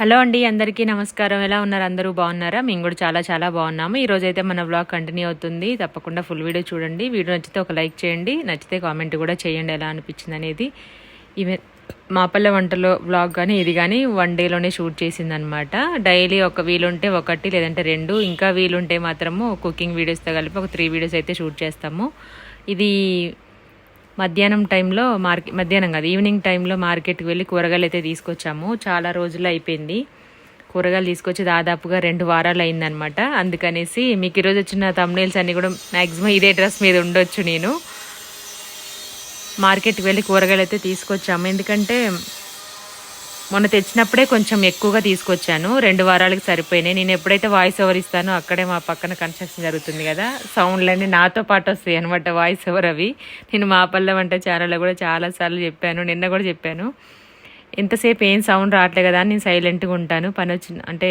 Hello అండి అందరికీ నమస్కారం. ఎలా ఉన్నారు? అందరూ బాగున్నారా? మేము కూడా చాలా చాలా బాగున్నాము. ఈరోజు అయితే మన బ్లాగ్ కంటిన్యూ అవుతుంది. తప్పకుండా ఫుల్ వీడియో చూడండి. వీడియో నచ్చితే ఒక లైక్ చేయండి. నచ్చితే కామెంట్ కూడా చేయండి. ఎలా అనిపించింది అనేది ఈవెన్ మాపల్ల వంటలో బ్లాగ్ కానీ ఇది కానీ వన్ డేలోనే షూట్ చేసిందనమాట డైలీ ఒక వీలుంటే ఒకటి లేదంటే రెండు. ఇంకా వీలుంటే మాత్రము కుకింగ్ వీడియోస్తో కలిపి ఒక త్రీ వీడియోస్ అయితే షూట్ చేస్తాము. ఇది మధ్యాహ్నం టైంలో మార్కెట్ మధ్యాహ్నం కాదు ఈవినింగ్ టైంలో మార్కెట్కి వెళ్ళి కూరగాయలు అయితే తీసుకొచ్చాము. చాలా రోజులు అయిపోయింది. కూరగాయలు తీసుకొచ్చి దాదాపుగా రెండు వారాలు అయిందనమాట అందుకనేసి మీకు ఈరోజు వచ్చిన తమ్నేల్స్ అన్నీ కూడా మ్యాక్సిమం ఇదే డ్రెస్ మీద ఉండొచ్చు నేను. మార్కెట్కి వెళ్ళి కూరగాయలు అయితే తీసుకొచ్చాము. ఎందుకంటే మొన్న తెచ్చినప్పుడే కొంచెం ఎక్కువగా తీసుకొచ్చాను. రెండు వారాలకు సరిపోయినాయి. నేను ఎప్పుడైతే వాయిస్ ఓవర్ ఇస్తానో అక్కడే మా పక్కన కన్స్ట్రక్షన్ జరుగుతుంది కదా. సౌండ్లన్నీ నాతో పాటు వస్తాయి అనమాట వాయిస్ ఓవర్ అవి. నేను మా పల్లె వంట ఛానల్లో కూడా చాలాసార్లు చెప్పాను. నిన్న కూడా చెప్పాను. ఎంతసేపు ఏం సౌండ్ రావట్లే కదా అని నేను సైలెంట్గా ఉంటాను. పని వచ్చిన అంటే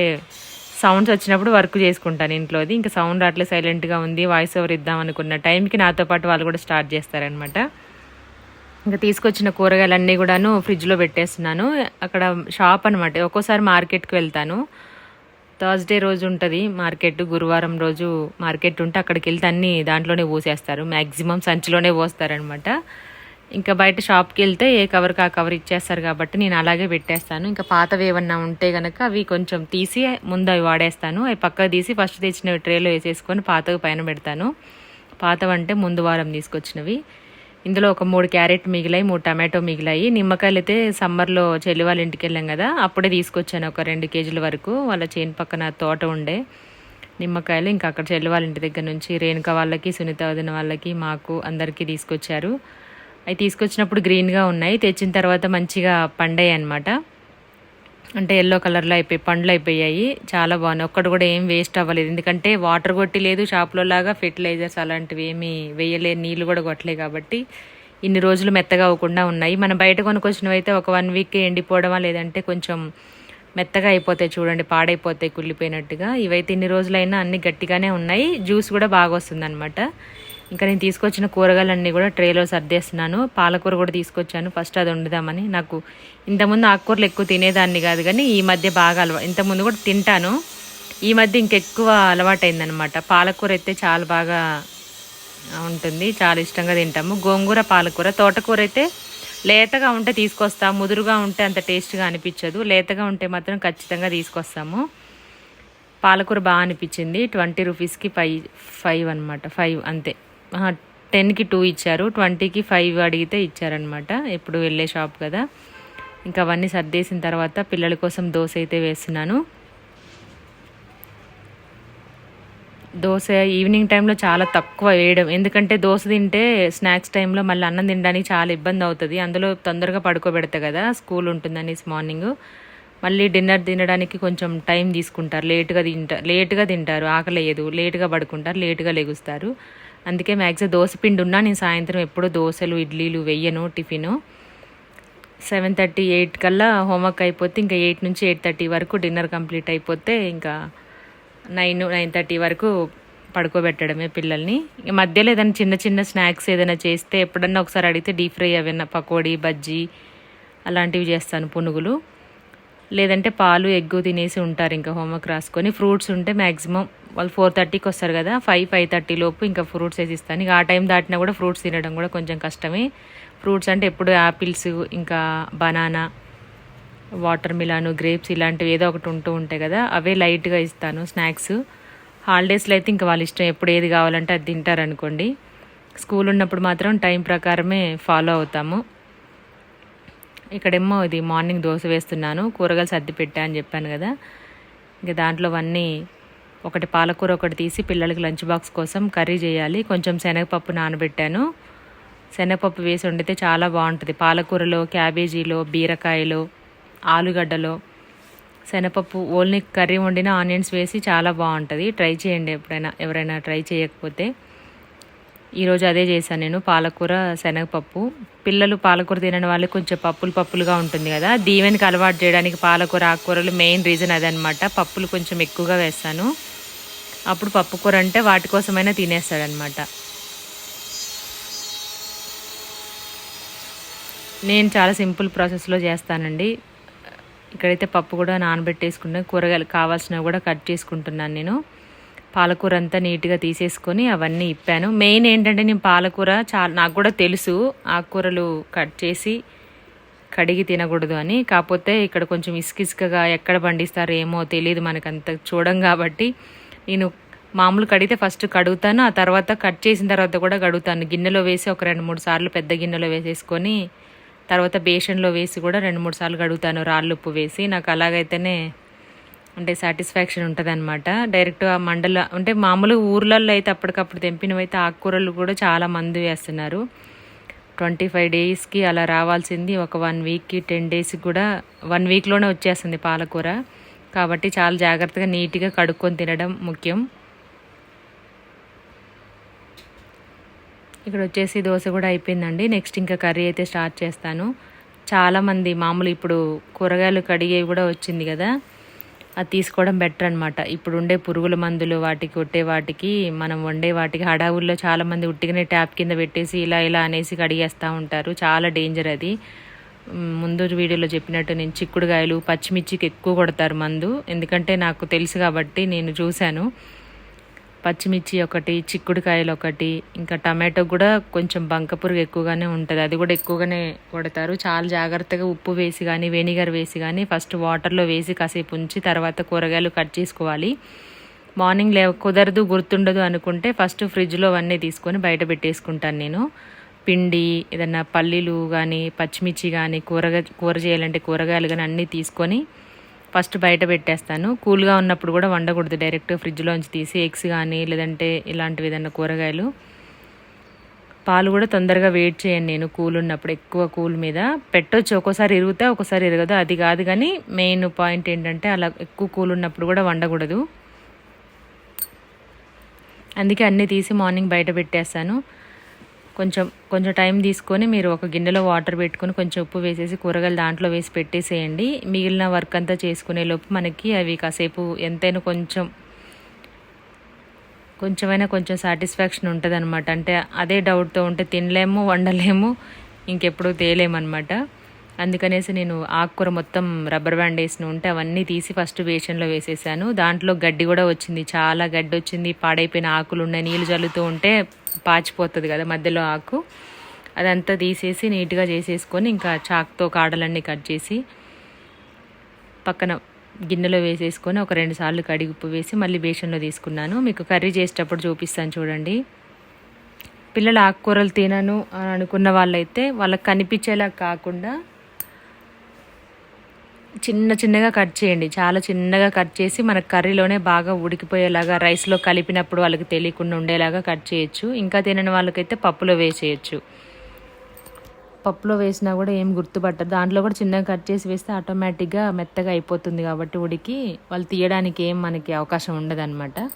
సౌండ్స్ వచ్చినప్పుడు వర్క్ చేసుకుంటాను ఇంట్లోది. ఇంకా సౌండ్ రావట్లే సైలెంట్గా ఉంది వాయిస్ ఓవర్ ఇద్దాం అనుకున్న టైంకి నాతో పాటు వాళ్ళు కూడా స్టార్ట్ చేస్తారనమాట ఇంకా తీసుకొచ్చిన కూరగాయలన్నీ కూడాను ఫ్రిడ్జ్లో పెట్టేస్తున్నాను. అక్కడ షాప్ అనమాట ఒక్కోసారి మార్కెట్కి వెళ్తాను. థర్స్డే రోజు ఉంటుంది మార్కెట్ గురువారం రోజు మార్కెట్ ఉంటే అక్కడికి వెళ్తే అన్నీ దాంట్లోనే పోసేస్తారు. మ్యాక్సిమం సంచిలోనే పోస్తారనమాట ఇంకా బయట షాప్కి వెళ్తే ఏ కవర్కి ఆ కవర్ ఇచ్చేస్తారు కాబట్టి నేను అలాగే పెట్టేస్తాను. ఇంకా పాతవి ఏమన్నా ఉంటే కనుక అవి కొంచెం తీసి ముందు అవి వాడేస్తాను. అవి పక్కకు తీసి ఫస్ట్ తెచ్చినవి ట్రేలో వేసేసుకొని పాతవి పైన పెడతాను. పాతవంటే ముందు వారం తీసుకొచ్చినవి. ఇందులో ఒక మూడు క్యారెట్ మిగిలాయి మూడు టమాటో మిగిలాయి. నిమ్మకాయలు అయితే సమ్మర్లో చెల్లి వాళ్ళ ఇంటికి వెళ్ళాం కదా అప్పుడే తీసుకొచ్చాను ఒక రెండు కేజీల వరకు. వాళ్ళ చేను పక్కన తోట ఉండే నిమ్మకాయలు ఇంకా అక్కడ చెల్లి వాళ్ళ ఇంటి దగ్గర నుంచి రేణుక వాళ్ళకి సునీత వదిన వాళ్ళకి మాకు అందరికీ తీసుకొచ్చారు. అవి తీసుకొచ్చినప్పుడు గ్రీన్గా ఉన్నాయి తెచ్చిన తర్వాత మంచిగా పండాయి అనమాట అంటే ఎల్లో కలర్లో అయిపోయి పండ్లు అయిపోయాయి. చాలా బాగున్నాయి. ఒక్కటి కూడా ఏం వేస్ట్ అవ్వలేదు. ఎందుకంటే వాటర్ కొట్టి లేదు షాప్లో లాగా ఫెర్టిలైజర్స్ అలాంటివి ఏమీ వేయలేదు నీళ్ళు కూడా కొట్టలే కాబట్టి ఇన్ని రోజులు మెత్తగా అవ్వకుండా ఉన్నాయి. మనం బయట కొనుక్కొచ్చినవి అయితే ఒక వన్ వీక్ ఎండిపోవడమా లేదంటే కొంచెం మెత్తగా అయిపోతాయి చూడండి పాడైపోతాయి కుళ్ళిపోయినట్టుగా. ఇవైతే ఇన్ని రోజులైనా అన్ని గట్టిగానే ఉన్నాయి. జ్యూస్ కూడా బాగా వస్తుంది ఇంకా నేను తీసుకొచ్చిన కూరగాయలన్నీ కూడా ట్రేలో సర్దేస్తున్నాను. పాలకూర కూడా తీసుకొచ్చాను. ఫస్ట్ అది వండుదామని. నాకు ఇంతకుముందు ఆకుకూరలు ఎక్కువ తినేదాన్ని కాదు కానీ ఈ మధ్య బాగా అలవా ఇంతకుముందు కూడా తింటాను. ఈ మధ్య ఇంకెక్కువ అలవాటైందనమాట పాలకూర అయితే చాలా బాగా ఉంటుంది. చాలా ఇష్టంగా తింటాము. గోంగూర పాలకూర తోటకూర అయితే లేతగా ఉంటే తీసుకొస్తాం. ముదురుగా ఉంటే అంత టేస్ట్గా అనిపించదు. లేతగా ఉంటే మాత్రం ఖచ్చితంగా తీసుకొస్తాము. పాలకూర బాగా అనిపించింది. ట్వంటీ రూపీస్కి ఫైవ్ ఫైవ్ అనమాట ఫైవ్ అంతే. టెన్కి టూ ఇచ్చారు ట్వంటీకి ఫైవ్ అడిగితే ఇచ్చారనమాట ఎప్పుడు వెళ్ళే షాప్ కదా. ఇంకా అవన్నీ సర్దేసిన తర్వాత పిల్లల కోసం దోశ అయితే వేస్తున్నాను. దోశ ఈవినింగ్ టైంలో చాలా తక్కువ వేయడం. ఎందుకంటే దోశ తింటే స్నాక్స్ టైంలో మళ్ళీ అన్నం తినడానికి చాలా ఇబ్బంది అవుతుంది. అందులో తొందరగా పడుకోబెడతా కదా స్కూల్ ఉంటుందని మార్నింగ్. మళ్ళీ డిన్నర్ తినడానికి కొంచెం టైం తీసుకుంటారు. లేట్గా తింటారు లేట్గా తింటారు ఆకలి లేదు లేట్గా పడుకుంటారు లేట్గా లెగుస్తారు. అందుకే మ్యాక్సిమం దోశపిండి ఉన్నా నేను సాయంత్రం ఎప్పుడూ దోశలు ఇడ్లీలు వెయ్యను టిఫిను. సెవెన్ థర్టీ ఎయిట్ కల్లా హోంవర్క్ అయిపోతే ఇంకా ఎయిట్ నుంచి ఎయిట్ థర్టీ వరకు డిన్నర్ కంప్లీట్ అయిపోతే ఇంకా నైన్ నైన్ థర్టీ వరకు పడుకోబెట్టడమే పిల్లల్ని. ఇక మధ్యలో ఏదైనా చిన్న చిన్న స్నాక్స్ ఏదైనా చేస్తే ఎప్పుడన్నా ఒకసారి అడిగితే డీప్ ఫ్రై అవన్నీ పకోడీ బజ్జీ అలాంటివి చేస్తాను పునుగులు. లేదంటే పాలు ఎగ్గు తినేసి ఉంటారు ఇంకా హోంవర్క్ రాసుకొని. ఫ్రూట్స్ ఉంటే మ్యాక్సిమం వాళ్ళు ఫోర్ థర్టీకి వస్తారు కదా ఫైవ్ ఫైవ్ థర్టీ లోపు ఇంకా ఫ్రూట్స్ వేసి ఇస్తాను. ఇక ఆ టైం దాటినా కూడా ఫ్రూట్స్ తినడం కూడా కొంచెం కష్టమే. ఫ్రూట్స్ అంటే ఎప్పుడు యాపిల్స్ ఇంకా బనానా వాటర్ మిలాను గ్రేప్స్ ఇలాంటివి ఏదో ఒకటి ఉంటూ ఉంటాయి కదా అవే లైట్గా ఇస్తాను స్నాక్స్. హాలిడేస్లో అయితే ఇంకా వాళ్ళ ఇష్టం ఎప్పుడు ఏది కావాలంటే అది తింటారు అనుకోండి. స్కూల్ ఉన్నప్పుడు మాత్రం టైం ప్రకారమే ఫాలో అవుతాము. ఇక్కడేమో ఇది మార్నింగ్ దోశ వేస్తున్నాను కూరగాయలు సర్ది పెట్టా అని చెప్పాను కదా. ఇంకా దాంట్లో అవన్నీ ఒకటి పాలకూర ఒకటి తీసి పిల్లలకి లంచ్ బాక్స్ కోసం కర్రీ చేయాలి. కొంచెం శనగపప్పు నానబెట్టాను. శనగపప్పు వేసి వండితే చాలా బాగుంటుంది. పాలకూరలో క్యాబేజీలో బీరకాయలో ఆలుగడ్డలో శనగపప్పు ఓన్లీ కర్రీ వండిన ఆనియన్స్ వేసి చాలా బాగుంటుంది. ట్రై చేయండి ఎప్పుడైనా ఎవరైనా ట్రై చేయకపోతే. ఈరోజు అదే చేశాను నేను పాలకూర శనగపప్పు. పిల్లలు పాలకూర తినని వాళ్ళకి కొంచెం పప్పులు పప్పులుగా ఉంటుంది కదా. దీవెనికి అలవాటు చేయడానికి పాలకూర ఆకుకూరలు మెయిన్ రీజన్ అదనమాట. పప్పులు కొంచెం ఎక్కువగా వేస్తాను. అప్పుడు పప్పు కూర అంటే వాటి కోసమైనా తినేస్తాడనమాట. నేను చాలా సింపుల్ ప్రాసెస్లో చేస్తానండి. ఇక్కడైతే పప్పు కూడా నానబెట్టేసుకున్నాను కూరగాయలు కావాల్సినవి కూడా కట్ చేసుకుంటున్నాను నేను. పాలకూర అంతా నీట్గా తీసేసుకొని అవన్నీ ఇప్పాను. మెయిన్ ఏంటంటే నేను పాలకూర చాలా నాకు కూడా తెలుసు ఆకుకూరలు కట్ చేసి కడిగి తినకూడదు అని. కాకపోతే ఇక్కడ కొంచెం ఇసుకిసుకగా ఎక్కడ పండిస్తారో ఏమో తెలియదు మనకు అంత చూడం కాబట్టి నేను మామూలు కడిగితే ఫస్ట్ కడుగుతాను ఆ తర్వాత కట్ చేసిన తర్వాత కూడా కడుగుతాను. గిన్నెలో వేసి ఒక రెండు మూడు సార్లు పెద్ద గిన్నెలో వేసేసుకొని తర్వాత బేషన్లో వేసి కూడా రెండు మూడు సార్లు కడుగుతాను రాళ్ళు ఉప్పు వేసి. నాకు అలాగైతేనే అంటే సాటిస్ఫాక్షన్ ఉంటుంది అనమాట డైరెక్ట్ ఆ మండల అంటే మామూలు ఊర్లలో అయితే అప్పటికప్పుడు తెంపినవి అయితే ఆకుకూరలు కూడా చాలా మంది వేస్తున్నారు. ట్వంటీ ఫైవ్ డేస్కి అలా రావాల్సింది ఒక వన్ వీక్కి టెన్ డేస్కి కూడా వన్ వీక్లోనే వచ్చేస్తుంది పాలకూర. కాబట్టి చాలా జాగ్రత్తగా నీట్గా కడుక్కొని తినడం ముఖ్యం. ఇక్కడ వచ్చేసి దోశ కూడా అయిపోయిందండి. నెక్స్ట్ ఇంకా కర్రీ అయితే స్టార్ట్ చేస్తాను. చాలామంది మామూలు ఇప్పుడు కూరగాయలు కడిగేవి కూడా వచ్చింది కదా. అది తీసుకోవడం బెటర్ అనమాట ఇప్పుడు ఉండే పురుగుల మందులు వాటికి కొట్టే వాటికి మనం వండే వాటికి హడావుల్లో చాలామంది ఉట్టిగానే ట్యాప్ కింద పెట్టేసి ఇలా ఇలా అనేసి కడిగేస్తూ ఉంటారు. చాలా డేంజర్ అది. ముందు వీడియోలో చెప్పినట్టు నేను చిక్కుడుకాయలు పచ్చిమిర్చికి ఎక్కువ కొడతారు మందు. ఎందుకంటే నాకు తెలుసు కాబట్టి నేను చూశాను. పచ్చిమిర్చి ఒకటి చిక్కుడుకాయలు ఒకటి ఇంకా టమాటో కూడా కొంచెం బంకపురుగు ఎక్కువగానే ఉంటుంది. అది కూడా ఎక్కువగానే కొడతారు. చాలా జాగ్రత్తగా ఉప్పు వేసి కానీ వెనిగర్ వేసి కానీ ఫస్ట్ వాటర్లో వేసి కాసేపు ఉంచి తర్వాత కూరగాయలు కట్ చేసుకోవాలి. మార్నింగ్ లే కుదరదు గుర్తుండదు అనుకుంటే ఫస్ట్ ఫ్రిడ్జ్లో అవన్నీ తీసుకొని బయట పెట్టేసుకుంటాను నేను. పిండి ఏదన్నా పల్లీలు కానీ పచ్చిమిర్చి కానీ కూరగా కూర చేయాలంటే కూరగాయలు కానీ అన్నీ తీసుకొని ఫస్ట్ బయట పెట్టేస్తాను. కూల్గా ఉన్నప్పుడు కూడా వండకూడదు. డైరెక్ట్ ఫ్రిడ్జ్లోంచి తీసి ఎగ్స్ కానీ లేదంటే ఇలాంటివి ఏదన్నా కూరగాయలు. పాలు కూడా తొందరగా వెయిట్ చేయండి నేను కూల్ ఉన్నప్పుడు ఎక్కువ కూల్ మీద పెట్టొచ్చు. ఒక్కోసారి ఇరుగుతా ఒక్కోసారి ఇరగదు. అది కాదు కానీ మెయిన్ పాయింట్ ఏంటంటే అలా ఎక్కువ కూల్ ఉన్నప్పుడు కూడా వండకూడదు. అందుకే అన్నీ తీసి మార్నింగ్ బయట పెట్టేస్తాను. కొంచెం కొంచెం టైం తీసుకొని మీరు ఒక గిన్నెలో వాటర్ పెట్టుకొని కొంచెం ఉప్పు వేసేసి కూరగాయలు దాంట్లో వేసి పెట్టేసేయండి. మిగిలిన వర్క్ అంతా చేసుకునే లోపు మనకి అవి కాసేపు ఎంతైనా కొంచెం కొంచెమైనా కొంచెం సాటిస్ఫాక్షన్ ఉంటుంది అనమాట అంటే అదే డౌట్తో ఉంటే తినలేము వండలేము ఇంకెప్పుడు తేలేమన్నమాట. అందుకనేసి నేను ఆకుకూర మొత్తం రబ్బర్ బ్యాండ్ వేసిన ఉంటే అవన్నీ తీసి ఫస్ట్ బేషన్లో వేసేసాను. దాంట్లో గడ్డి కూడా వచ్చింది. చాలా గడ్డి వచ్చింది పాడైపోయిన ఆకులు ఉన్నాయి నీళ్ళు చల్లుతూ ఉంటే పాచిపోతుంది కదా మధ్యలో ఆకు. అదంతా తీసేసి నీట్గా చేసేసుకొని ఇంకా చాక్తో కాడలన్నీ కట్ చేసి పక్కన గిన్నెలో వేసేసుకొని ఒక రెండు సార్లు కడిగి ఉప్పు వేసి మళ్ళీ బేషన్లో తీసుకున్నాను. మీకు కర్రీ చేసేటప్పుడు చూపిస్తాను చూడండి. పిల్లలు ఆకుకూరలు తినను అని అనుకున్న వాళ్ళైతే వాళ్ళకి కనిపించేలా కాకుండా చిన్న చిన్నగా కట్ చేయండి. చాలా చిన్నగా కట్ చేసి మన కర్రీలోనే బాగా ఉడికిపోయేలాగా రైస్లో కలిపినప్పుడు వాళ్ళకి తెలియకుండా ఉండేలాగా కట్ చేయొచ్చు. ఇంకా తినని వాళ్ళకైతే పప్పులో వేసేయచ్చు. పప్పులో వేసినా కూడా ఏం గుర్తుపట్టదు. దాంట్లో కూడా చిన్నగా కట్ చేసి వేస్తే ఆటోమేటిక్గా మెత్తగా అయిపోతుంది కాబట్టి ఉడికి. వాళ్ళు తీయడానికి ఏం మనకి అవకాశం ఉండదన్నమాట.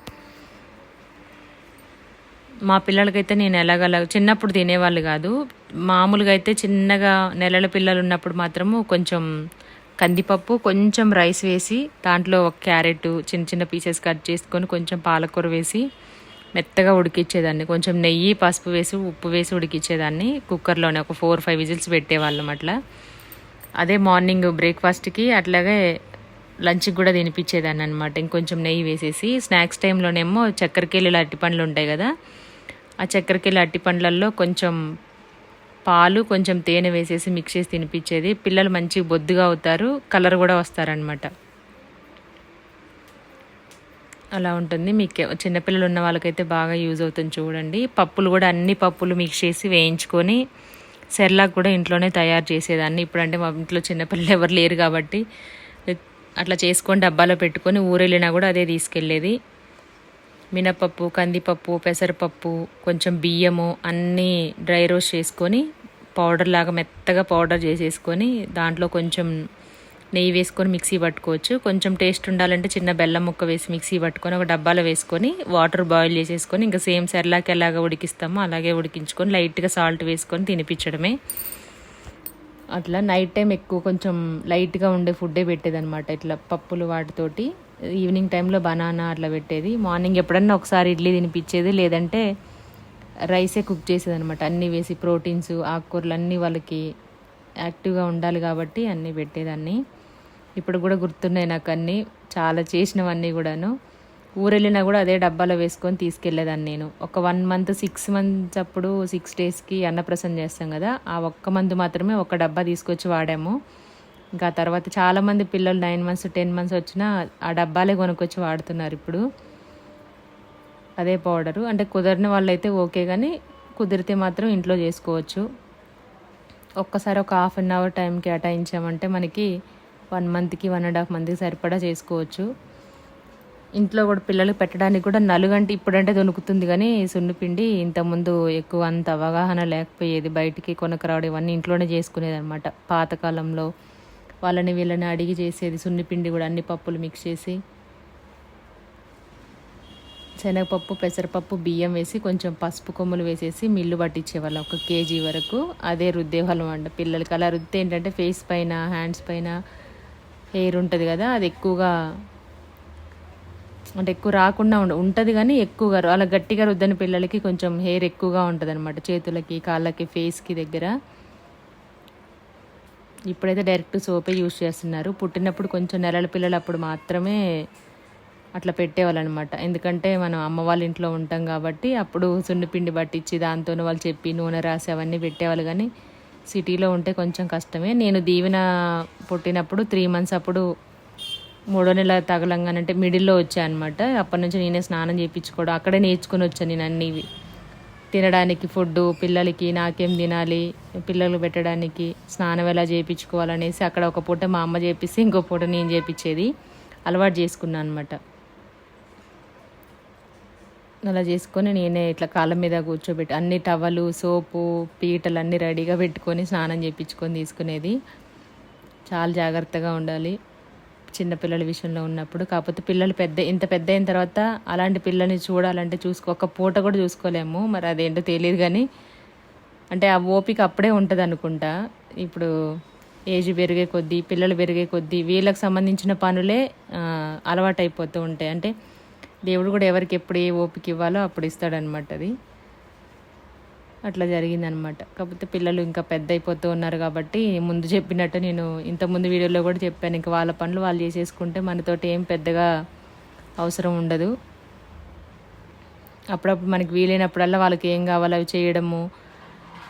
మా పిల్లలకైతే నేను ఎలాగలా చిన్నప్పుడు తినేవాళ్ళు కాదు. మామూలుగా అయితే చిన్నగా నెలల పిల్లలు ఉన్నప్పుడు మాత్రము కొంచెం కందిపప్పు కొంచెం రైస్ వేసి దాంట్లో ఒక క్యారెట్ చిన్న చిన్న పీసెస్ కట్ చేసుకొని కొంచెం పాలకూర వేసి మెత్తగా ఉడికిచ్చేదాన్ని. కొంచెం నెయ్యి పసుపు వేసి ఉప్పు వేసి ఉడికిచ్చేదాన్ని. కుక్కర్లోనే ఒక ఫోర్ ఫైవ్ విజిల్స్ పెట్టేవాళ్ళం అట్లా. అదే మార్నింగ్ బ్రేక్ఫాస్ట్కి అట్లాగే లంచ్కి కూడా తినిపించేదాన్ని అనమాట ఇంకొంచెం నెయ్యి వేసేసి స్నాక్స్ టైంలోనేమో చక్కెరకేళి అరటి పండ్లు ఉంటాయి కదా ఆ చక్కెరకేళి అరటి పండ్లల్లో కొంచెం పాలు కొంచెం తేనె వేసేసి మిక్స్ చేసి తినిపించేది. పిల్లలు మంచి బొద్దుగా అవుతారు కలర్ కూడా వస్తారనమాట అలా ఉంటుంది. మీకు చిన్నపిల్లలు ఉన్న వాళ్ళకైతే బాగా యూజ్ అవుతుంది చూడండి. పప్పులు కూడా అన్ని పప్పులు మిక్స్ చేసి వేయించుకొని సెర్లాక్ కూడా ఇంట్లోనే తయారు చేసేదాన్ని. ఇప్పుడంటే మా ఇంట్లో చిన్నపిల్లలు ఎవరు లేరు కాబట్టి అట్లా చేసుకొని డబ్బాలో పెట్టుకొని ఊరెళ్ళినా కూడా అదే తీసుకెళ్ళేది. మినపప్పు కందిపప్పు పెసరపప్పు కొంచెం బియ్యము అన్నీ డ్రై రోస్ట్ చేసుకొని పౌడర్ లాగా మెత్తగా పౌడర్ చేసేసుకొని దాంట్లో కొంచెం నెయ్యి వేసుకొని మిక్సీ పట్టుకోవచ్చు. కొంచెం టేస్ట్ ఉండాలంటే చిన్న బెల్లం ముక్క వేసి మిక్సీ పట్టుకొని ఒక డబ్బాలో వేసుకొని వాటర్ బాయిల్ చేసేసుకొని ఇంకా సేమ్ సెర్లాక్ ఎలాగ ఉడికిస్తామో అలాగే ఉడికించుకొని లైట్గా సాల్ట్ వేసుకొని తినిపించడమే. అట్లా నైట్ టైం ఎక్కువ కొంచెం లైట్గా ఉండే ఫుడ్డే పెట్టేదనమాట ఇట్లా పప్పులు వాటితోటి. ఈవినింగ్ టైంలో బనానా అట్లా పెట్టేది. మార్నింగ్ ఎప్పుడన్నా ఒకసారి ఇడ్లీ తినిపించేది. లేదంటే రైసే కుక్ చేసేది అనమాట అన్నీ వేసి ప్రోటీన్స్ ఆకుకూరలు అన్నీ వాళ్ళకి యాక్టివ్గా ఉండాలి కాబట్టి అన్నీ పెట్టేదాన్ని. ఇప్పుడు కూడా గుర్తున్నాయి నాకు అన్నీ. చాలా చేసినవన్నీ కూడాను. ఊరెళ్ళినా కూడా అదే డబ్బాలో వేసుకొని తీసుకెళ్ళేదాన్ని నేను. ఒక వన్ మంత్ సిక్స్ మంత్స్ అప్పుడు సిక్స్ డేస్కి అన్నప్రసన్న చేస్తాం కదా ఆ ఒక్క మంత్ మాత్రమే ఒక డబ్బా తీసుకొచ్చి వాడాము. ఇంకా తర్వాత చాలామంది పిల్లలు నైన్ మంత్స్ టెన్ మంత్స్ వచ్చినా ఆ డబ్బాలే కొనుక్కొచ్చి వాడుతున్నారు ఇప్పుడు. అదే పౌడరు. అంటే కుదరని వాళ్ళైతే ఓకే కానీ కుదిరితే మాత్రం ఇంట్లో చేసుకోవచ్చు. ఒక్కసారి ఒక హాఫ్ అన్ అవర్ టైం కేటాయించామంటే మనకి వన్ మంత్కి వన్ అండ్ హాఫ్ మంత్కి సరిపడా చేసుకోవచ్చు. ఇంట్లో కూడా పిల్లలకు పెట్టడానికి కూడా నలుగంటే ఇప్పుడంటే దొనుకుతుంది కానీ సున్నిపిండి ఇంతకుముందు ఎక్కువ అంత అవగాహన లేకపోయేది. బయటికి కొనకరావడం ఇవన్నీ ఇంట్లోనే చేసుకునేది అనమాట పాతకాలంలో వాళ్ళని వీళ్ళని అడిగి చేసేది సున్నిపిండి కూడా అన్ని పప్పులు మిక్స్ చేసి. శనగపప్పు పెసరపప్పు బియ్యం వేసి కొంచెం పసుపు కొమ్ములు వేసేసి మిల్లు పట్టించేవాళ్ళం ఒక కేజీ వరకు. అదే రుద్దేవాళ్ళం అంట. పిల్లలకి అలా రుద్దితే ఏంటంటే ఫేస్ పైన హ్యాండ్స్ పైన హెయిర్ ఉంటుంది కదా అది ఎక్కువగా అంటే ఎక్కువ రాకుండా ఉండ ఉంటుంది కానీ ఎక్కువగా అలా గట్టిగా రుద్దని పిల్లలకి కొంచెం హెయిర్ ఎక్కువగా ఉంటుంది అనమాట చేతులకి కాళ్ళకి ఫేస్కి దగ్గర. ఇప్పుడైతే డైరెక్ట్ సోపే యూస్ చేస్తున్నారు. పుట్టినప్పుడు కొంచెం నెలల పిల్లలు అప్పుడు మాత్రమే అట్లా పెట్టేవాళ్ళనమాట. ఎందుకంటే మనం అమ్మ వాళ్ళ ఇంట్లో ఉంటాం కాబట్టి అప్పుడు సున్నిపిండి పట్టించి దాంతో వాళ్ళు చెప్పి నూనె రాసి అవన్నీ పెట్టేవాళ్ళు. కానీ సిటీలో ఉంటే కొంచెం కష్టమే. నేను దీవెన పుట్టినప్పుడు త్రీ మంత్స్ అప్పుడు మూడో నెల తగలంగానంటే మిడిల్లో వచ్చాయనమాట అప్పటి నుంచి నేనే స్నానం చేయించుకోవడం అక్కడే నేర్చుకుని వచ్చాను నేను అన్నీ తినడానికి ఫుడ్ పిల్లలకి నాకేం తినాలి పిల్లలు పెట్టడానికి స్నానం ఎలా చేయించుకోవాలనేసి అక్కడ ఒక పూట మా అమ్మ చేపిస్తే ఇంకో పూట నేను చేయించేది అలవాటు చేసుకున్నాను అనమాట అలా చేసుకొని నేనే ఇట్లా కాళ్ళ మీద కూర్చోబెట్టి అన్ని టవలు సోపు పీటలు అన్నీ రెడీగా పెట్టుకొని స్నానం చేయించుకొని తీసుకునేది. చాలా జాగ్రత్తగా ఉండాలి. చిన్నపిల్లల విషయంలో ఉన్నప్పుడు కాకపోతే పిల్లలు పెద్ద ఇంత పెద్ద అయిన తర్వాత అలాంటి పిల్లల్ని చూడాలంటే చూసుకో ఒక పూట కూడా చూసుకోలేము. మరి అదేంటో తెలియదు కానీ అంటే ఆ ఓపిక అప్పుడే ఉంటుంది అనుకుంటా. ఇప్పుడు ఏజ్ పెరిగే కొద్దీ పిల్లలు పెరిగే కొద్దీ వీళ్ళకి సంబంధించిన పనులే అలవాటైపోతూ ఉంటాయి. అంటే దేవుడు కూడా ఎవరికి ఎప్పుడు ఏ ఓపిక ఇవ్వాలో అప్పుడు ఇస్తాడనమాట అది. అట్లా జరిగిందనమాట. కాకపోతే పిల్లలు ఇంకా పెద్ద అయిపోతూ ఉన్నారు కాబట్టి ముందు చెప్పినట్టు నేను ఇంత ముందు వీడియోలో కూడా చెప్పాను. ఇంకా వాళ్ళ పనులు వాళ్ళు చేసేసుకుంటే మనతోటి ఏం పెద్దగా అవసరం ఉండదు. అప్పుడప్పుడు మనకి వీలైనప్పుడల్లా వాళ్ళకి ఏం కావాలో అవి చేయడము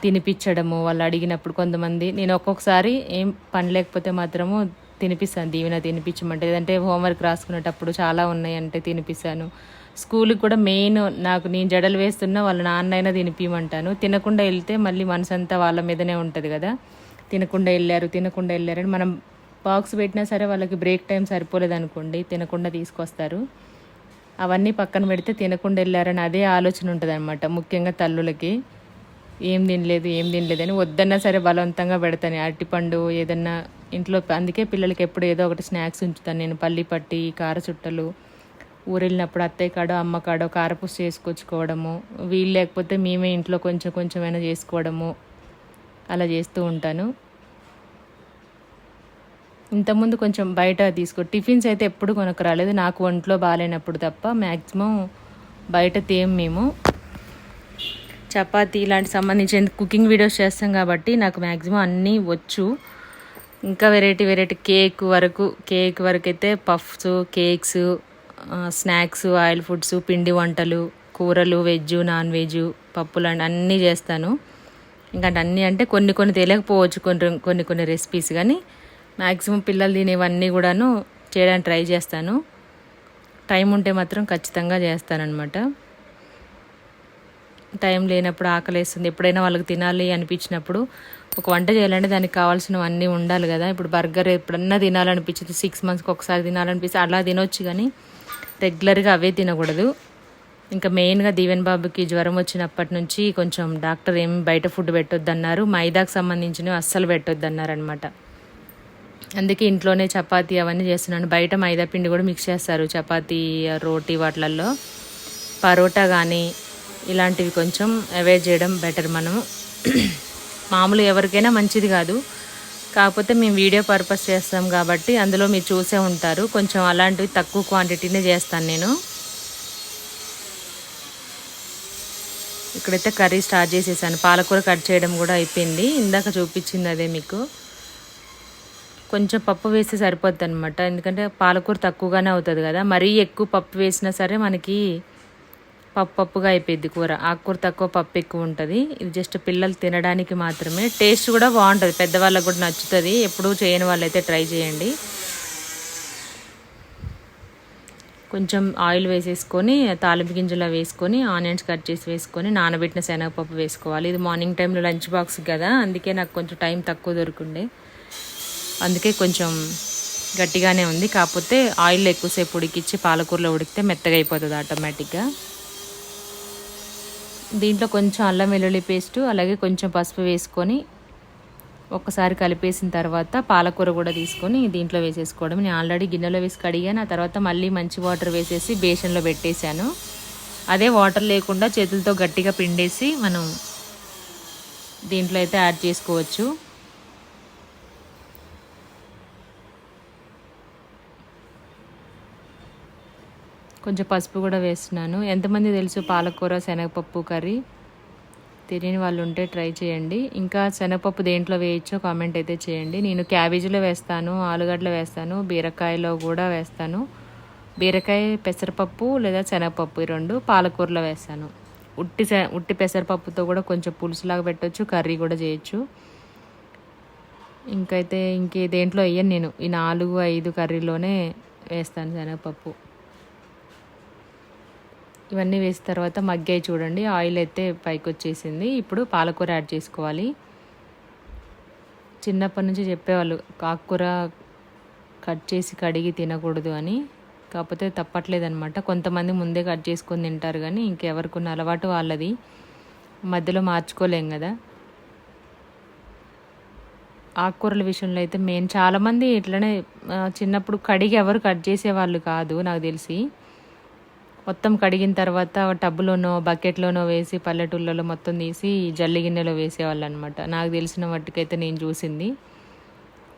తినిపించడము వాళ్ళు అడిగినప్పుడు కొంతమంది నేను ఒక్కొక్కసారి ఏం పని లేకపోతే మాత్రము తినిపిస్తాను. దీవెన తినిపించమంటే లేదంటే హోంవర్క్ రాసుకునేటప్పుడు చాలా ఉన్నాయంటే తినిపిస్తాను. స్కూల్కి కూడా మెయిన్ నాకు నేను జడలు వేస్తున్నా వాళ్ళ నాన్న అయినా తినిపించమంటాను తినకుండా వెళ్తే మళ్ళీ మనసంతా వాళ్ళ మీదనే ఉంటుంది కదా. తినకుండా వెళ్ళారు తినకుండా వెళ్ళారని మనం బాక్స్ పెట్టినా సరే వాళ్ళకి బ్రేక్ టైం సరిపోలేదు అనుకోండి తినకుండా తీసుకొస్తారు. అవన్నీ పక్కన పెడితే తినకుండా వెళ్ళారని అదే ఆలోచన ఉంటుంది అనమాట ముఖ్యంగా తల్లులకి. ఏం తినలేదు ఏం తినలేదు అని వద్దన్నా సరే బలవంతంగా పెడతాను. అరటిపండు ఏదన్నా ఇంట్లో అందుకే పిల్లలకి ఎప్పుడు ఏదో ఒకటి స్నాక్స్ ఉంచుతాను నేను. పల్లి పట్టి కార చుట్టలు ఊరెళ్ళినప్పుడు అత్తయ్య కాడో అమ్మ కాడో కారపూస చేసుకొచ్చుకోవడము వీలు లేకపోతే మేమే ఇంట్లో కొంచెం కొంచెమైనా చేసుకోవడము అలా చేస్తూ ఉంటాను. ఇంతకుముందు కొంచెం బయట తీసుకో టిఫిన్స్ అయితే ఎప్పుడు కొనకు రాలేదు నాకు ఒంట్లో బాగాలేనప్పుడు తప్ప మ్యాక్సిమం బయట తేం మేము. చపాతీ ఇలాంటి సంబంధించిన కుకింగ్ వీడియోస్ చేస్తాం కాబట్టి నాకు మ్యాక్సిమం అన్నీ వచ్చు. ఇంకా వెరైటీ వెరైటీ కేక్ వరకు కేక్ వరకు అయితే puffs cakes snacks oil foods పిండి వంటలు కూరలు వెజ్ నాన్ వెజ్ పప్పులు అండ్ అన్నీ చేస్తాను. ఇంకా అన్నీ అంటే కొన్ని కొన్ని తెలియకపోవచ్చు కొన్ని కొన్ని కొన్ని రెసిపీస్ కానీ మ్యాక్సిమం పిల్లలు తినేవన్నీ కూడాను చేయడానికి ట్రై చేస్తాను. టైం ఉంటే మాత్రం ఖచ్చితంగా చేస్తానన్నమాట. టైం లేనప్పుడు ఆకలేస్తుంది. ఎప్పుడైనా వాళ్ళకి తినాలి అనిపించినప్పుడు ఒక వంట చేయాలంటే దానికి కావాల్సినవన్నీ ఉండాలి కదా. ఇప్పుడు బర్గర్ ఎప్పుడన్నా తినాలనిపించింది సిక్స్ మంత్స్కి ఒకసారి తినాలనిపిస్తే అలా తినొచ్చు కానీ రెగ్యులర్గా అవే తినకూడదు. ఇంకా మెయిన్గా దీవెన్ బాబుకి జ్వరం వచ్చినప్పటి నుంచి కొంచెం డాక్టర్ ఏం బయట ఫుడ్ పెట్టొద్దన్నారు. మైదాకు సంబంధించినవి అస్సలు పెట్టొద్దన్నారు అనమాట అందుకే ఇంట్లోనే చపాతీ అవన్నీ చేస్తున్నాను. బయట మైదా పిండి కూడా మిక్స్ చేస్తారు. చపాతీ రోటీ వాటిలలో పరోటా కానీ ఇలాంటివి కొంచెం అవాయిడ్ చేయడం బెటర్ మనము. మామూలు ఎవరికైనా మంచిది కాదు. కాకపోతే మేము వీడియో పర్పస్ చేస్తాం కాబట్టి అందులో మీరు చూసే ఉంటారు. కొంచెం అలాంటివి తక్కువ క్వాంటిటీనే చేస్తాను నేను. ఇక్కడైతే కర్రీ స్టార్ట్ చేసేసాను. పాలకూర కట్ చేయడం కూడా అయిపోయింది. ఇందాక చూపించింది అదే మీకు. కొంచెం పప్పు వేస్తే సరిపోద్ది అనమాట ఎందుకంటే పాలకూర తక్కువగానే అవుతుంది కదా. మరీ ఎక్కువ పప్పు వేసినా సరే మనకి పప్పు పప్పుగా అయిపోయింది కూర. ఆకుకూర తక్కువ పప్పు ఎక్కువ ఉంటుంది. ఇది జస్ట్ పిల్లలు తినడానికి మాత్రమే. టేస్ట్ కూడా బాగుంటుంది. పెద్దవాళ్ళకి కూడా నచ్చుతుంది. ఎప్పుడూ చేయని వాళ్ళైతే ట్రై చేయండి. కొంచెం ఆయిల్ వేసేసుకొని తాలింపు గింజలు వేసుకొని ఆనియన్స్ కట్ చేసి వేసుకొని నానబెట్టిన శనగపప్పు వేసుకోవాలి. ఇది మార్నింగ్ టైంలో లంచ్ బాక్స్ కదా. అందుకే నాకు కొంచెం టైం తక్కువ దొరుకుండే. అందుకే కొంచెం గట్టిగానే ఉంది. కాకపోతే ఆయిల్ ఎక్కువసేపు ఉడికిచ్చి పాలకూరలో ఉడికితే మెత్తగా అయిపోతుంది ఆటోమేటిక్గా దీంట్లో కొంచెం అల్లం వెల్లుల్లి పేస్టు అలాగే కొంచెం పసుపు వేసుకొని ఒక్కసారి కలిపేసిన తర్వాత పాలకూర కూడా తీసుకొని దీంట్లో వేసేసుకోవడం. నేను ఆల్రెడీ గిన్నెలో వేసి కడిగాను. ఆ తర్వాత మళ్ళీ మంచి వాటర్ వేసేసి బేషన్లో పెట్టేశాను. అదే వాటర్ లేకుండా చేతులతో గట్టిగా పిండేసి మనం దీంట్లో అయితే యాడ్ చేసుకోవచ్చు. కొంచెం పసుపు కూడా వేస్తున్నాను. ఎంతమంది తెలుసు పాలకూర శనగపప్పు కర్రీ? తెలియని వాళ్ళు ఉంటే ట్రై చేయండి. ఇంకా శనగపప్పు దేంట్లో వేయచ్చో కామెంట్ అయితే చేయండి. నేను క్యాబేజీలో వేస్తాను ఆలుగడ్డలో వేస్తాను బీరకాయలో కూడా వేస్తాను. బీరకాయ పెసరపప్పు లేదా శనగపప్పు ఈ రెండు పాలకూరలో వేస్తాను. ఉట్టి ఉట్టి పెసరపప్పుతో కూడా కొంచెం పులుసులాగా పెట్టవచ్చు కర్రీ కూడా చేయొచ్చు. ఇంకైతే ఇంకే దేంట్లో వేయను నేను. ఈ నాలుగు ఐదు కర్రీలోనే వేస్తాను శనగపప్పు. ఇవన్నీ వేసిన తర్వాత మగ్గాయి చూడండి. ఆయిల్ అయితే పైకి వచ్చేసింది ఇప్పుడు పాలకూర యాడ్ చేసుకోవాలి. చిన్నప్పటి నుంచి చెప్పేవాళ్ళు ఆకుకూర కట్ చేసి కడిగి తినకూడదు అని. కాకపోతే తప్పట్లేదనమాట కొంతమంది ముందే కట్ చేసుకొని తింటారు కానీ ఇంకెవరికున్న అలవాటు వాళ్ళది. మధ్యలో మార్చుకోలేం కదా. ఆకుకూరల విషయంలో అయితే మెయిన్. చాలామంది ఇట్లనే చిన్నప్పుడు కడిగి ఎవరు కట్ చేసేవాళ్ళు కాదు నాకు తెలిసి. మొత్తం కడిగిన తర్వాత టబ్బులోనో బకెట్లోనో వేసి పల్లెటూళ్ళలో మొత్తం తీసి జల్లి గిన్నెలో వేసేవాళ్ళు అనమాట నాకు తెలిసిన మట్టుకైతే నేను చూసింది.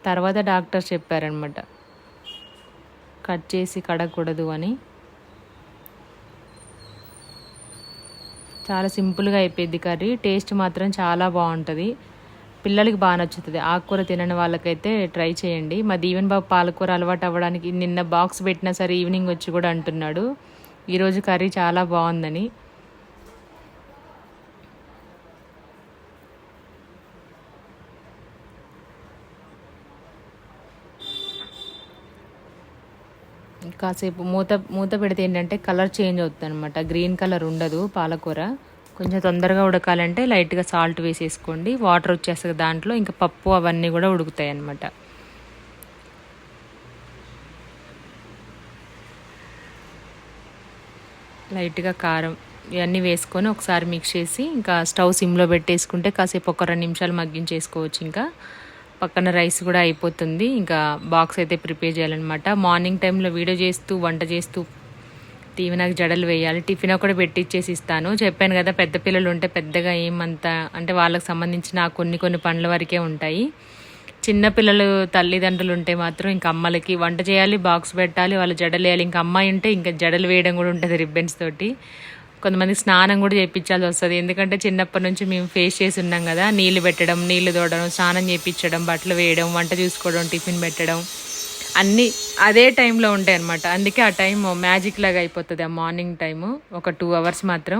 తర్వాత డాక్టర్ చెప్పారనమాట. కట్ చేసి కడగకూడదు అని. చాలా సింపుల్గా అయిపోయింది కర్రీ. టేస్ట్ మాత్రం చాలా బాగుంటుంది. పిల్లలకి బాగా నచ్చుతుంది. ఆకుకూర తినని వాళ్ళకైతే ట్రై చేయండి. మా దీవెన్ బాబు పాలకూర అలవాటు అవ్వడానికి నిన్న బాక్స్ పెట్టినా సరే ఈవినింగ్ వచ్చి కూడా అంటున్నాడు. ఈరోజు కర్రీ చాలా బాగుందని. కాసేపు మూత మూత పెడితే ఏంటంటే కలర్ చేంజ్ అవుతుంది అనమాట గ్రీన్ కలర్ ఉండదు పాలకూర. కొంచెం తొందరగా ఉడకాలంటే లైట్గా సాల్ట్ వేసేసుకోండి. వాటర్ వచ్చేస్తుంది దాంట్లో. ఇంకా పప్పు అవన్నీ కూడా ఉడుకుతాయి అన్నమాట లైట్గా కారం ఇవన్నీ వేసుకొని ఒకసారి మిక్స్ చేసి ఇంకా స్టవ్ సిమ్లో పెట్టేసుకుంటే కాసేపు ఒక రెండు నిమిషాలు మగ్గించేసుకోవచ్చు ఇంకా. పక్కన రైస్ కూడా అయిపోతుంది. ఇంకా బాక్స్ అయితే ప్రిపేర్ చేయాలన్నమాట. మార్నింగ్ టైంలో వీడియో చేస్తూ వంట చేస్తూ నాకు జడలు వేయాలి. టిఫిన్ ఒకటి పెట్టిచ్చేసి ఇస్తాను. చెప్పాను కదా పెద్ద పిల్లలు ఉంటే పెద్దగా ఏమంత అంటే వాళ్ళకి సంబంధించిన కొన్ని కొన్ని పనుల వరకే ఉంటాయి. చిన్నపిల్లలు తల్లిదండ్రులు ఉంటే మాత్రం ఇంకా అమ్మలకి వంట చేయాలి బాక్స్ పెట్టాలి వాళ్ళు జడలు వేయాలి. ఇంకా అమ్మాయి ఉంటే ఇంకా జడలు వేయడం కూడా ఉంటుంది రిబ్బన్స్ తోటి. కొంతమంది స్నానం కూడా చేయించాల్సి వస్తుంది. ఎందుకంటే చిన్నప్పటి నుంచి మేము ఫేస్ చేసి ఉన్నాం కదా నీళ్ళు పెట్టడం నీళ్ళు తోడడం స్నానం చేయించడం బట్టలు వేయడం వంట చూసుకోవడం టిఫిన్ పెట్టడం అన్నీ అదే టైంలో ఉంటాయి అనమాట అందుకే ఆ టైం మ్యాజిక్ లాగా అయిపోతుంది ఆ మార్నింగ్ టైము ఒక టూ అవర్స్ మాత్రం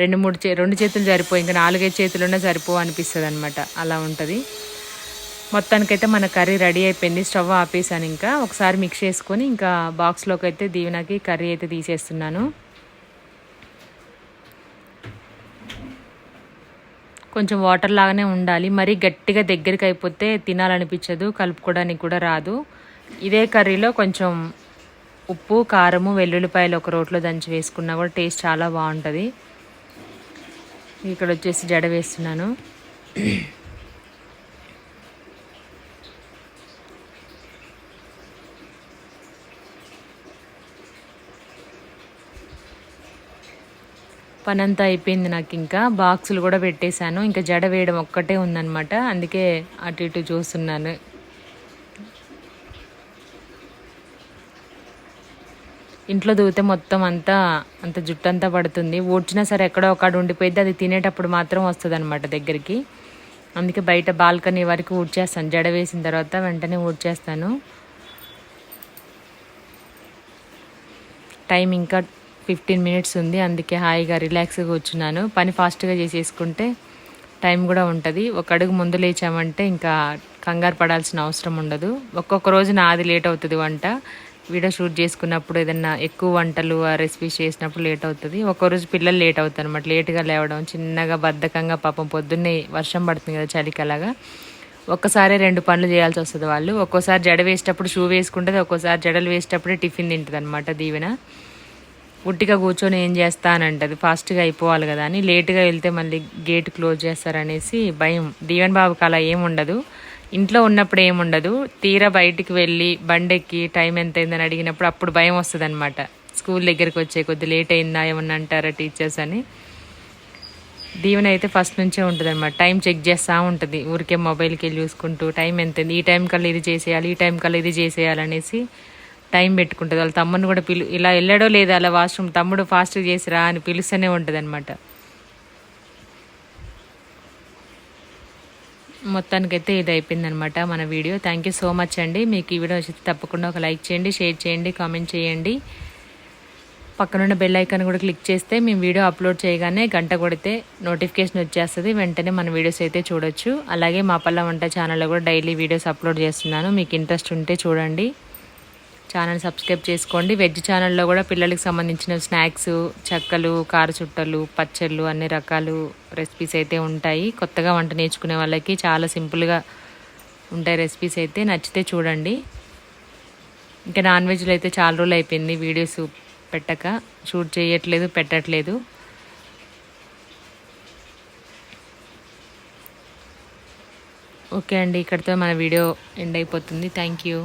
రెండు మూడు చే రెండు చేతులు సరిపోయి ఇంకా నాలుగైదు చేతులున్నా సరిపో అనిపిస్తుంది అనమాట అలా ఉంటుంది. మొత్తానికైతే మన కర్రీ రెడీ అయిపోయింది. స్టవ్ ఆపేసాను ఇంకా. ఒకసారి మిక్స్ చేసుకొని ఇంకా బాక్స్లోకి అయితే దీవెనకి కర్రీ అయితే తీసేస్తున్నాను. కొంచెం వాటర్ లాగానే ఉండాలి. మరీ గట్టిగా దగ్గరికి అయిపోతే తినాలనిపించదు. కలుపుకోవడానికి కూడా రాదు. ఇదే కర్రీలో కొంచెం ఉప్పు కారము వెల్లుల్లిపాయలు ఒక రోట్లో దంచి వేసుకున్నా కూడా టేస్ట్ చాలా బాగుంటుంది. ఇక్కడ వచ్చేసి జడ వేస్తున్నాను. పని అంతా అయిపోయింది నాకు ఇంకా. బాక్సులు కూడా పెట్టేశాను. ఇంకా జడ వేయడం ఒక్కటే ఉందన్నమాట. అందుకే అటు ఇటు చూస్తున్నాను. ఇంట్లో దూతే మొత్తం అంతా అంత జుట్టు అంతా పడుతుంది. ఊడ్చినా సరే ఎక్కడో ఒకడు ఉండిపోయింది అది తినేటప్పుడు మాత్రం వస్తుంది అనమాట దగ్గరికి. అందుకే బయట బాల్కనీ వరకు ఊడ్చేస్తాను. జడ వేసిన తర్వాత వెంటనే ఊడ్చేస్తాను. టైం ఇంకా ఫిఫ్టీన్ మినిట్స్ ఉంది. అందుకే హాయిగా రిలాక్స్గా కూర్చున్నాను. పని ఫాస్ట్గా చేసేసుకుంటే టైం కూడా ఉంటుంది. ఒక అడుగు ముందు లేచామంటే ఇంకా కంగారు పడాల్సిన అవసరం ఉండదు. ఒక్కొక్క రోజు నాది లేట్ అవుతుంది వంట. వీడియో షూట్ చేసుకున్నప్పుడు ఏదన్నా ఎక్కువ వంటలు ఆ రెసిపీస్ చేసినప్పుడు లేట్ అవుతుంది. ఒక్కో రోజు పిల్లలు లేట్ అవుతారు అనమాట లేట్గా లేవడం చిన్నగా బద్ధకంగా పాపం పొద్దున్నే వర్షం పడుతుంది కదా చలికి అలాగా. ఒక్కసారి రెండు పనులు చేయాల్సి వస్తుంది వాళ్ళు. ఒక్కోసారి జడ వేసేటప్పుడు షూ వేసుకుంటుంది ఒక్కోసారి జడలు వేసేటప్పుడే టిఫిన్ తింటుంది అనమాట దీవెన. ఉట్టిగా కూర్చొని ఏం చేస్తానంటది. ఫాస్ట్గా అయిపోవాలి కదా అని లేట్గా వెళ్తే మళ్ళీ గేట్ క్లోజ్ చేస్తారనేసి భయం. దీవెన్ బాబుకి అలా ఏముండదు ఇంట్లో ఉన్నప్పుడు ఏముండదు తీరా బయటికి వెళ్ళి బండెక్కి టైం ఎంత అయిందని అడిగినప్పుడు అప్పుడు భయం వస్తుంది అనమాట స్కూల్ దగ్గరికి వచ్చే కొద్ది లేట్ అయిందా ఏమన్నా అంటారా టీచర్స్ అని. దీవెన అయితే ఫస్ట్ నుంచే ఉంటుంది అనమాట టైం చెక్ చేస్తూ ఉంటుంది. ఊరికే మొబైల్కి వెళ్ళి చూసుకుంటూ టైం ఎంత ఈ టైం కల్లా ఇది చేసేయాలి ఈ టైం కల్లా ఇది చేసేయాలనేసి టైం పెట్టుకుంటుంది. వాళ్ళ తమ్ముని కూడా పిలు ఇలా వెళ్ళడో లేదా అలా వాష్రూమ్ తమ్ముడు ఫాస్ట్గా చేసిరా అని పిలుస్తూనే ఉంటుంది అనమాట మొత్తానికైతే ఇది అయిపోయింది అనమాట మన video. Thank you so much అండి. మీకు ఈ వీడియో వచ్చింది తప్పకుండా ఒక లైక్ చేయండి షేర్ చేయండి కామెంట్ చేయండి. పక్కనున్న బెల్ ఐకాన్ కూడా క్లిక్ చేస్తే మేము వీడియో అప్లోడ్ చేయగానే గంట కొడితే నోటిఫికేషన్ వచ్చేస్తుంది. వెంటనే మన వీడియోస్ అయితే చూడొచ్చు. అలాగే మా పల్ల వంట ఛానల్లో కూడా డైలీ వీడియోస్ అప్లోడ్ చేస్తున్నాను. మీకు ఇంట్రెస్ట్ ఉంటే చూడండి. ఛానల్ సబ్స్క్రైబ్ చేసుకోండి. వెజ్ ఛానల్లో కూడా పిల్లలకి సంబంధించిన స్నాక్స్ చెక్కలు కారచుట్టలు పచ్చళ్ళు అన్ని రకాలు రెసిపీస్ అయితే ఉంటాయి. కొత్తగా వంట నేర్చుకునే వాళ్ళకి చాలా సింపుల్గా ఉంటాయి రెసిపీస్ అయితే. నచ్చితే చూడండి. ఇంకా నాన్ వెజ్లో అయితే చాలా రోజులు అయిపోయింది. వీడియోస్ పెట్టక. షూట్ చేయట్లేదు పెట్టట్లేదు. ఓకే అండి. ఇక్కడితో మన వీడియో ఎండ్ అయిపోతుంది. Thank you.